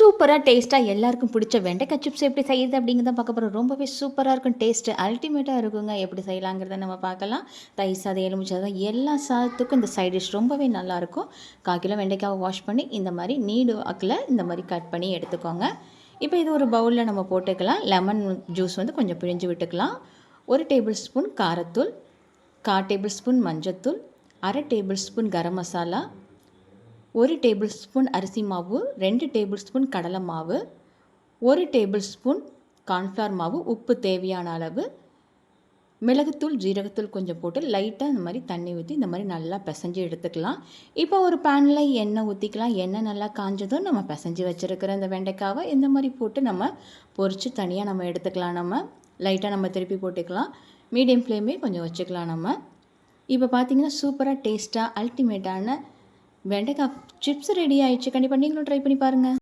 சூப்பராக டேஸ்ட்டாக எல்லாருக்கும் பிடிச்ச வெண்டைக்காய் சிப்ஸ் எப்படி செய்யுது அப்படிங்கிறத பார்க்க போகிறோம் ரொம்பவே சூப்பராக இருக்கும் டேஸ்ட்டு அல்டிமேட்டாக இருக்குங்க. எப்படி செய்யலாங்கிறத நம்ம பார்க்கலாம். தயிர் சாதம் எலுமிச்சை சாதம் எல்லா சாதத்துக்கும் இந்த சைட் டிஷ் ரொம்பவே நல்லாயிருக்கும் கால் கிலோ வெண்டைக்காவை வாஷ் பண்ணி இந்த மாதிரி நீடு வாக்கில் இந்த மாதிரி கட் பண்ணி எடுத்துக்கோங்க. இப்போ இது ஒரு பவுலில் நம்ம போட்டுக்கலாம். லெமன் ஜூஸ் வந்து கொஞ்சம் பிழிஞ்சு விட்டுக்கலாம். ஒரு டேபிள் ஸ்பூன் காரத்தூள் கால் டேபிள் ஸ்பூன் மஞ்சத்தூள் அரை டேபிள் ஸ்பூன் கரம் மசாலா ஒரு டேபிள் ஸ்பூன் அரிசி மாவு ரெண்டு டேபிள் ஸ்பூன் கடலை மாவு ஒரு டேபிள் ஸ்பூன் கார்ன்ஃப்ளவர் மாவு உப்பு தேவையான அளவு மிளகுத்தூள் ஜீரகத்தூள் கொஞ்சம் போட்டு லைட்டாக இந்த மாதிரி தண்ணி ஊற்றி இந்த மாதிரி நல்லா பிசைஞ்சு எடுத்துக்கலாம். இப்போ ஒரு பேனில் எண்ணெய் ஊற்றிக்கலாம் எண்ணெய் நல்லா காஞ்சதும் நம்ம பிசைஞ்சு வச்சுருக்கிற இந்த வெண்டைக்காவை இந்த மாதிரி போட்டு நம்ம பொரித்து தனியாக நம்ம எடுத்துக்கலாம். நம்ம லைட்டாக நம்ம திருப்பி போட்டுக்கலாம். மீடியம் ஃப்ளேமே கொஞ்சம் வச்சுக்கலாம் நம்ம. இப்போ பார்த்தீங்கன்னா சூப்பராக டேஸ்ட்டாக அல்டிமேட்டான வெண்டைக்காய் சிப்ஸ் ரெடி ஆயிடுச்சு. கண்டிப்பாக நீங்களும் ட்ரை பண்ணி பாருங்கள்